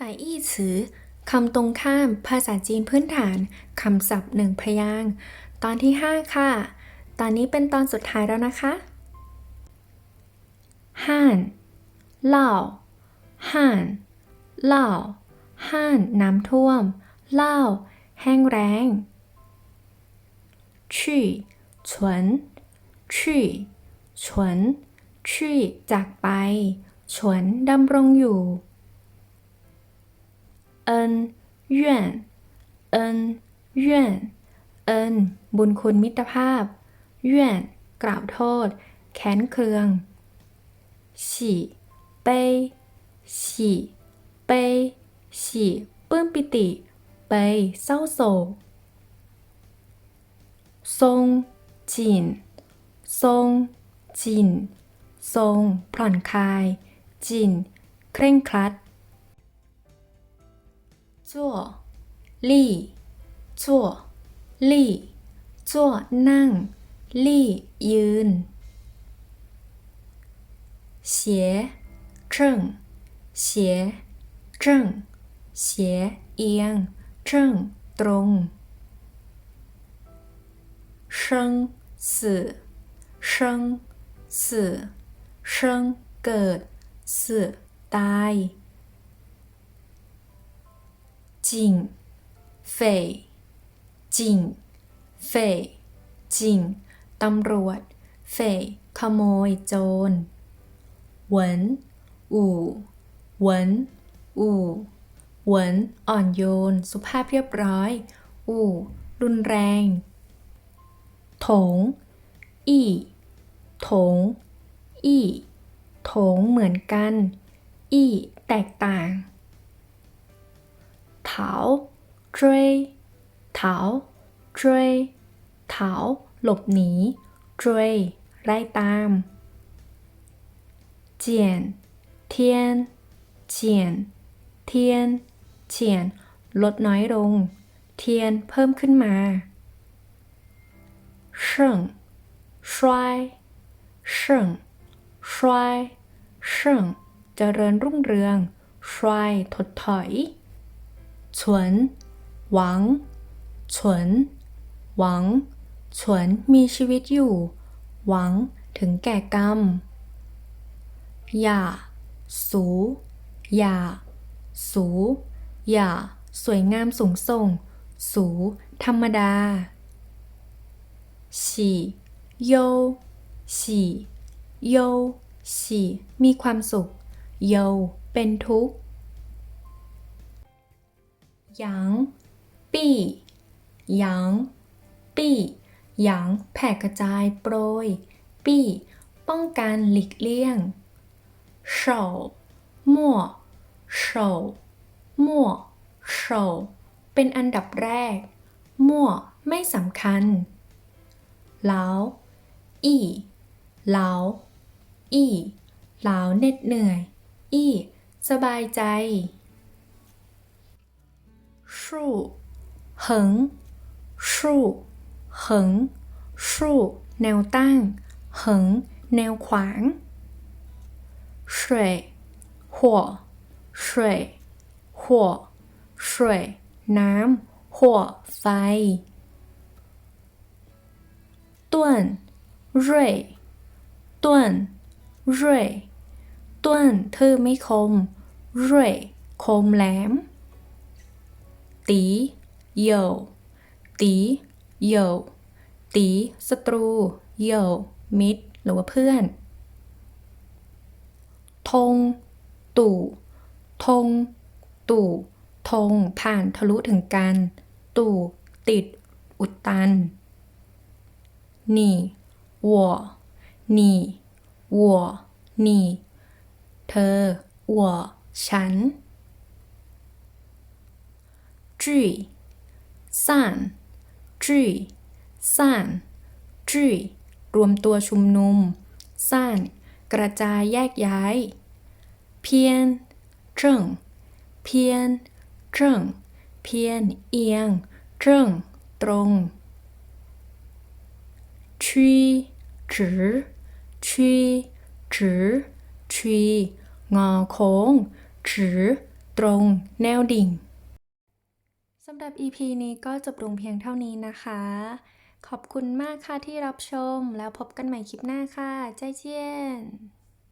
ฝ่ายอี้ฉือคำตรงข้าม ภาษาจีนพื้นฐานคำศัพท์หนึ่งพยางค์ตอนที่ 5 ค่ะ ตอนนี้เป็นตอนสุดท้ายแล้วนะคะห่านเล่าห่านเล่าห่านน้ำท่วม เล่า แห้งแรงชี่ฉวนชี่ฉวนชี่จากไปฉวนดำรงอยู่ เอินเย่นเอินเย่นเอินบุญคุณมิตรภาพเย่นกล่าวโทษ แค้นเคืองฉี่เป้ยฉี่เป้ยฉี่ปื้มปิติเปยเศร้าโศกทรงจินทรงจินทรงผ่อนคลาย จินเคร่งครัด จั่วลี่จั่วลี่จั่วนั่ง ลี่ยืน เฉียเจิ้งเฉียเจิ้งเฉียเอียงเจิ้งตรง生死生死生เกิด死ตาย จิงเฟยจิงเฟยจิงตำรวจเฟยขโมยโจรหวนอู่หวนอู่หวนอ่อนโยน สุภาพเรียบร้อย อู่รุนแรงถงอี้ถงอี้ถงเหมือนกัน อี้แตกต่าง เถา追เถา追เถาหลบหนี追ไล่ตาม เจียน เทียน เจียน เทียน เจียน ลดน้อยลง เทียนเพิ่มขึ้นมาเชิง衰เชิง衰เชิงเจริญรุ่งเรือง衰ถดถอย ฉวนหวังฉวนหวังฉวนมีชีวิตอยู่ หวังถึงแก่กรรมอย่าสูอย่าสูอย่าสวยงามสูงส่ง สู ธรรมดาฉี่โยฉี่โยฉี่มีความสุข โย เป็นทุกข์ หยางปี้หยางปี้หยางแผ่กระจายโปรยปี้ป้องกันหลีกเลี่ยงเฉามั่วเฉามั่วเฉาเป็นอันดับแรก มั่ว ไม่สำคัญเหลาอี้เหลาอี้เหลาเหน็ดเหนื่อย อี้สบายใจ สู้เหิงสู้เหิงสู้แนวตั้ง เหิง แนวขวาง水火水火水น้ำหัวไฟต้วนเร่ยต้วนเร่ยต้วนทื่อไม่คม เร่ยคมแหลม ตีเยวตีเยวตีศัตรูเยวมิตร หรือว่าเพื่อนทงตู่ทงตู่ทงผ่านทะลุถึงกัน ตู่ติด อุดตันหนี่วัวหนี่วัวหนี่ เธอวัวฉัน ซ่านจุยรวมตัวชุมนุมซ่านกระจายแยกย้าย เพียนเจิงเพียนเจิงเพียนเอียงเจิงตรงชี้จือชี้จือชี้งอโค้งจือตรง แนวดิ่ง สำหรับ EP นี้ก็จบลงเพียงเท่านี้นะคะ ขอบคุณมากค่ะที่รับชม แล้วพบกันใหม่คลิปหน้าค่ะ ใจเจียน